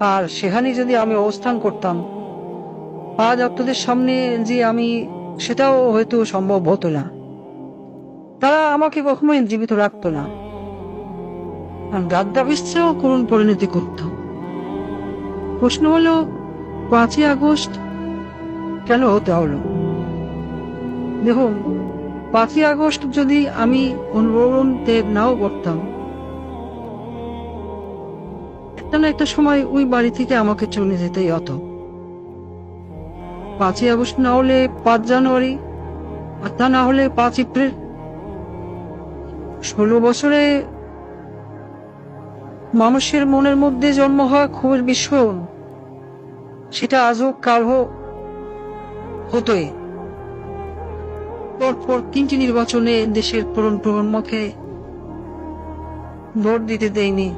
আর সেখানে যদি আমি অবস্থান করতাম, আজ আপনাদের সামনে যে আমি, সেটাও হয়তো সম্ভব হতো না। তারা আমাকে কখনোই জীবিত রাখতো না। রাজ্যাভিষ্টেও করুণ পরিণতি করত। প্রশ্ন হলো, পাঁচই আগস্ট কেন হতে হলো? দেখুন, পাঁচই আগস্ট যদি আমি ত্যাগ নাও করতাম একটা না একটা সময় ওই বাড়ি থেকে আমাকে চলে যেতেই হতো? পাঁচই আগস্ট না হলে পাঁচ জানুয়ারি, আর তা না হলে পাঁচ এপ্রিল। ষোলো বছরে মানুষের মনের মধ্যে জন্ম হওয়া ক্ষোভের বিস্ফোরণ সেটা আজও কাল হোক হতোই। পরপর তিনটি নির্বাচনে দেশের তরুণ প্রজন্মকে ভোট দিতে দেয়নি।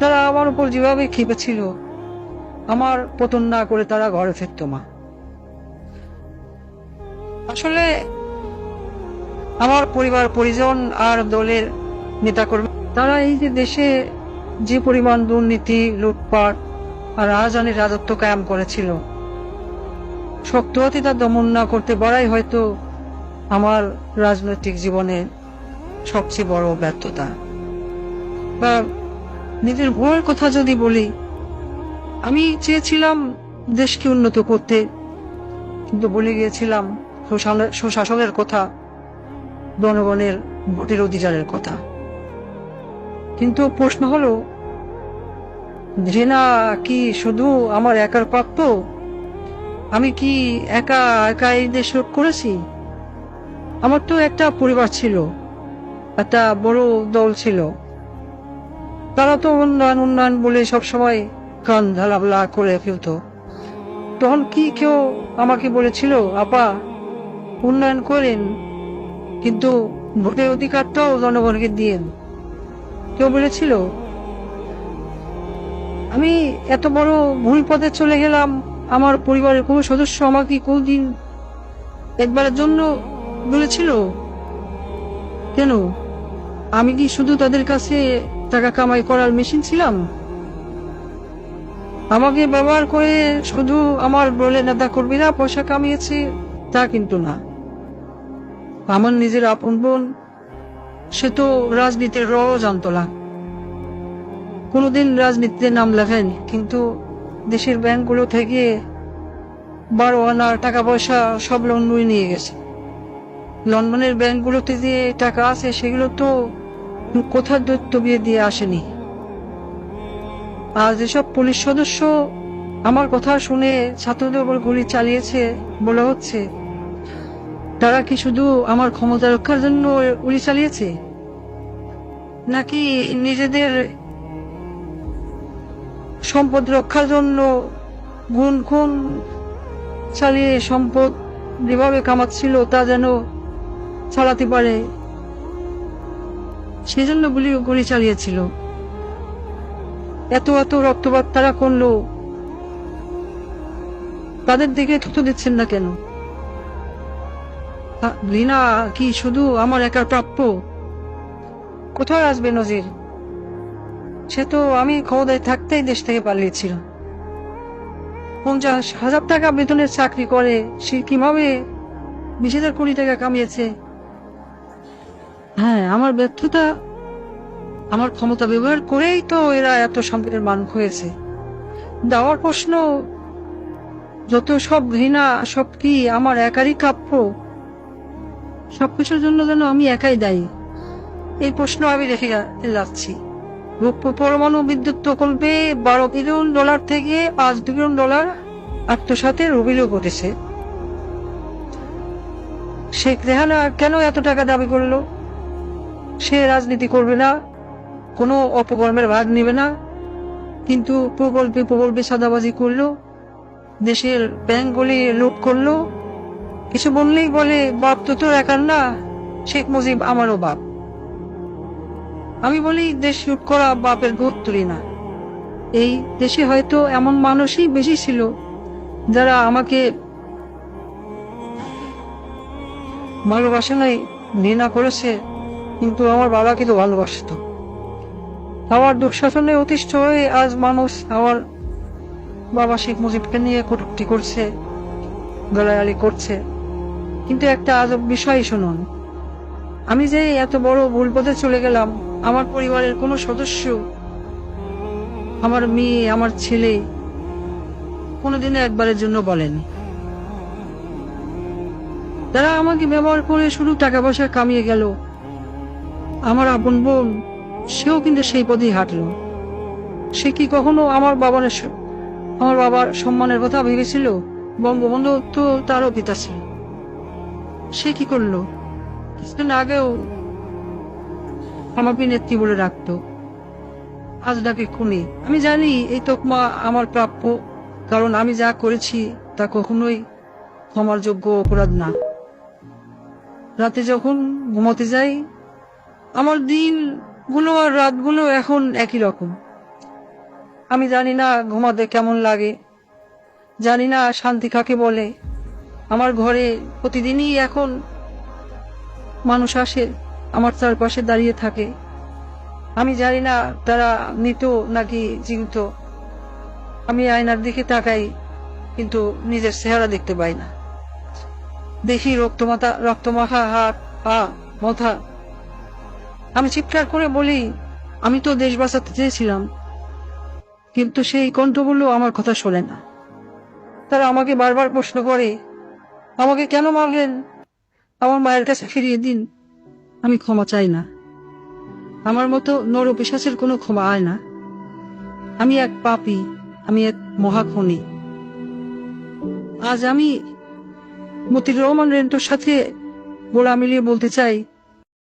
তারা আমার উপর যেভাবে খেপেছিল আমার পতন না করে তারা ঘরে ফিরত মা আসলে আমার পরিবার, পরিজন আর দলের নেতাকর্মী, তারা এই যে দেশে যে পরিমাণ দুর্নীতি, লুটপাট আর রাজধানীর রাজত্ব কায়াম করেছিল শক্ত হাতে তা দমন না করতে পারাই হয়তো আমার রাজনৈতিক জীবনে সবচেয়ে বড় ব্যর্থতা। বা নিজের ভয়ের কথা যদি বলি, আমি চেয়েছিলাম দেশকে উন্নত করতে, কিন্তু বলে গিয়েছিলাম সুশাসনের- কথা, জনগণের ভোটের অধিকারের কথা। কিন্তু প্রশ্ন হলো, ঘৃণা কি শুধু আমার একার প্রাপ্য? আমি কি একা একা এই দেশ করেছি? আমার তো একটা পরিবার ছিল, একটা বড় দল ছিল। তারা তো উন্নয়ন উন্নয়ন বলে সবসময় কান ঢালাবলা করে ফেলতো। তখন কি কেউ আমাকে বলেছিল, আপা, উন্নয়ন করেন, কিন্তু ভোটের অধিকারটাও জনগণকে দিয়েন। কেউ বলেছিল, আমি এত বড় ভুল পথে চলে গেলাম, আমার পরিবারের কোনো সদস্য আমাকে কোনদিন একবারের জন্য বলেছিল? কেন? আমি কি শুধু তাদের কাছে টাকা কামাই করার মেশিন ছিলাম? আমাকে ব্যবহার করে শুধু আমার বলে নেতা কর্মীরা পয়সা কামিয়েছে, তা কিন্তু না। আমার নিজের আপন বোন, সে তো রাজনীতির র জানতো না কোনোদিন রাজনীতিতে নাম লেখেনি, কিন্তু দেশের ব্যাংকগুলো থেকে বারো আনার টাকা পয়সা সব লোন নিয়ে নিয়ে গেছে। লন্ডনের ব্যাংকগুলোতে যে টাকা আছে, সেগুলো তো কোথার দৈত্য বিয়ে দিয়ে আসেনি? আর যেসব পুলিশ সদস্য আমার কথা শুনে ছাত্রদের উপর গুলি চালিয়েছে বলা হচ্ছে। তারা কি শুধু আমার ক্ষমতা রক্ষার জন্য গুলি চালিয়েছে? নাকি নিজেদের সম্পদ রক্ষার জন্য গুণ খুন চালিয়ে সম্পদ যেভাবে কামাচ্ছিল তা যেন চালাতে পারে? সেজন্য গুলি গুলি চালিয়েছিল। এত এত রক্তপাত তারা করল। তাদের দিকে থুতু দিচ্ছেন না কেন? লীনা কি শুধু আমার একার প্রাপ্য? কোথায় আসবে নজির? সে তো আমি ক্ষমতায় থাকতেই দেশ থেকে পালিয়েছিল। পঞ্চাশ হাজার টাকা বেতনের চাকরি করে, সে কীভাবে বিশ হাজার কোটি টাকা কামিয়েছে? হ্যাঁ আমার ব্যর্থতা, আমার ক্ষমতা ব্যবহার করেই তো এরা এত সম্পদের মান হয়েছে। দেওয়ার প্রশ্ন, যত সব ঘৃণা, সব কি আমার একারই কাপ্য সবকিছুর জন্য যেন আমি একাই দায়ী। এই প্রশ্ন আমি রেখে যাচ্ছি। পরমাণু বিদ্যুৎ প্রকল্পে বারো বিলিয়ন ডলার থেকে পাঁচ বিলিয়ন ডলার আত্মসাতের অভিযোগ উঠেছে শেখ রেহানা কেন এত টাকা দাবি করল? সে রাজনীতি করবে না, কোনো অপকর্মের ভাগ নেবে না। কিন্তু প্রকল্পে প্রকল্পে সাদাবাজি করল, দেশের ব্যাংকগুলি লুট করল। কিছু বললেই বলে, বাপ তো তোর একার না, শেখ মুজিব আমারও বাপ। আমি বলি, দেশ লুট করা বাপের ভোট তুলি না। এই দেশে হয়তো এমন মানুষই বেশি ছিল, যারা আমাকে ভালোবাসে নাই, ঘৃণা করেছে। কিন্তু আমার বাবাকে তো ভালোবাসতো আমার দুঃশাসনে অতিষ্ঠ হয়ে আজ মানুষ আমার বাবা শেখ মুজিবকে নিয়ে কটুক্তি করছে গলায়ালি করছে। কিন্তু একটা আজব বিষয় শুনুন, আমি যে এত বড় ভুল পথে চলে গেলাম, আমার পরিবারের কোনো সদস্য, আমার মেয়ে, আমার ছেলে, কোনোদিনও একবারের জন্য বলেনি। তারা আমাকে ব্যবহার করে শুধু টাকা পয়সা কামিয়ে গেল আমার আপন বোন, সেও কিন্তু সেই পথেই হাঁটলো। সে কি কখনো আমার বাবার আমার বাবার সম্মানের কথা ভেবেছিল? বঙ্গবন্ধু তো তারও পিতা ছিল। সে কি করল? কিছুদিন আগেও আমাকে নেত্রী বলে রাখতো আজ ডাকে খুনি। আমি জানি এই তোকমা আমার প্রাপ্য, কারণ আমি যা করেছি তা কখনোই ক্ষমার যোগ্য অপরাধ না। রাতে যখন ঘুমোতে যাই আমার দিনগুলো আর রাতগুলো এখন একই রকম। আমি জানি না ঘুমাতে কেমন লাগে, জানি না শান্তি কাকে বলে। আমার ঘরে প্রতিদিনই এখন মানুষ আসে, আমার চারপাশে দাঁড়িয়ে থাকে। আমি জানি না তারা মৃত নাকি জীবিত। আমি আয়নার দিকে তাকাই, কিন্তু নিজের চেহারা দেখতে পাই না। দেখি রক্তমাতা রক্তমাখা হাত, পা, মাথা। আমি চিৎকার করে বলি, আমি তো দেশ বাঁচাতে চেয়েছিলাম। কিন্তু সেই কণ্ঠগুলো আমার কথা শোনে না। তারা আমাকে বারবার প্রশ্ন করে, আমাকে কেন মারলেন? আমার মায়ের কাছে ফিরিয়ে দিন, আমি ক্ষমা চাই না। আমার মতো নর পিসাচের কোনো ক্ষমা হয় না। আমি এক পাপি, আমি এক মহাখনি। আজ আমি মতির রহমান রেন্টোর সাথে গোড়া মিলিয়ে বলতে চাই